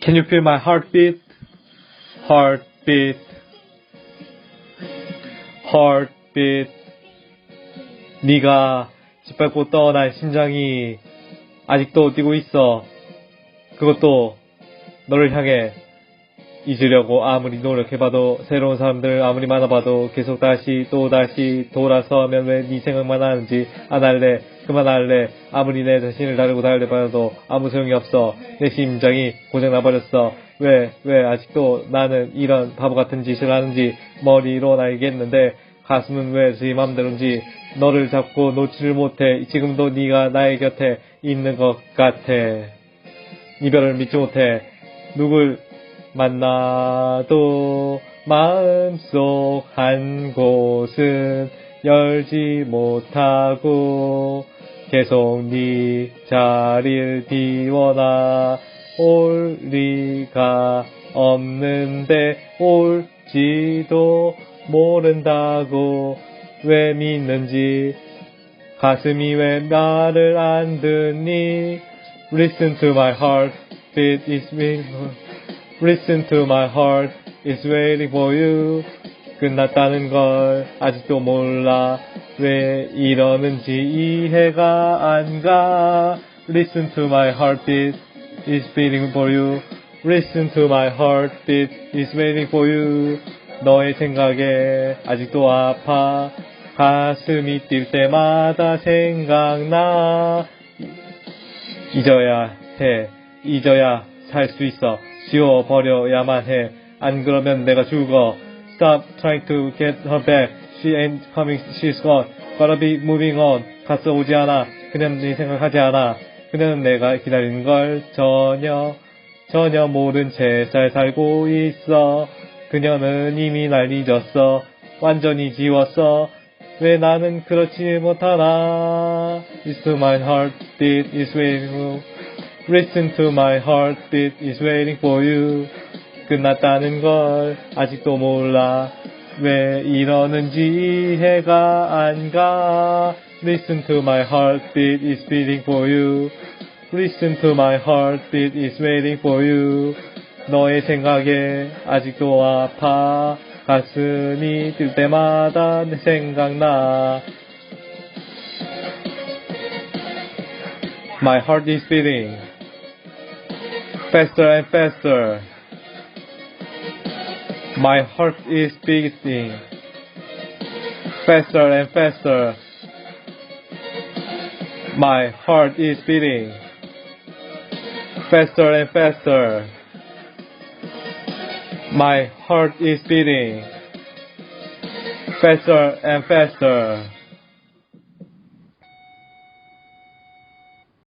Can you feel my heartbeat? Heartbeat. Heartbeat. 네가 짓밟고 떠난 심장이 아직도 뛰고 있어. 그것도 너를 향해 잊으려고 아무리 노력해봐도 새로운 사람들 아무리 만나봐도 계속 다시 또 다시 돌아서면 왜 네 생각만 하는지 안 할래 그만할래. 아무리 내 자신을 다르고 달래봐도 아무 소용이 없어. 내 심장이 고장나버렸어. 왜 왜 아직도 나는 이런 바보 같은 짓을 하는지 머리로 알겠는데 가슴은 왜제 맘대로인지 너를 잡고 놓지를 못해 지금도 네가 나의 곁에 있는 것 같아. 이별을 믿지 못해. 누굴 만나도 마음속 한 곳은 열지 못하고 계속 네 자리를 비워놔 올 리가 없는데 올지도 모른다고 왜 믿는지 가슴이 왜 나를 안 듣니 Listen to my heart beat is waiting Listen to my heart is waiting for you 끝났다는 걸 아직도 몰라 왜 이러는지 이해가 안 가 Listen to my heartbeat is beating for you Listen to my heartbeat is waiting for you 너의 생각에 아직도 아파 가슴이 뛸 때마다 생각나 잊어야 해 잊어야 살 수 있어 지워버려야만 해 안 그러면 내가 죽어 Stop trying to get her back She ain't coming she's gone Gotta be moving on 가서 오지 않아 그녀는 네 생각하지 않아 그녀는 내가 기다리는 걸 전혀 전혀 모른 채 잘 살고 있어 그녀는 이미 날 잊었어 완전히 지웠어 왜 나는 그렇지 못하나 Listen to my heartbeat is waiting for Listen to my heartbeat is waiting for you 끝났다는 걸 아직도 몰라 왜 이러는지 이해가 안 가 Listen to my heartbeat is beating for you Listen to my heartbeat is waiting for you 너의 생각에 아직도 아파 가슴이 뛸 때마다 내 생각나 My heart is beating faster and faster My heart is beating faster and faster My heart is beating faster and faster My heart is beating faster and faster.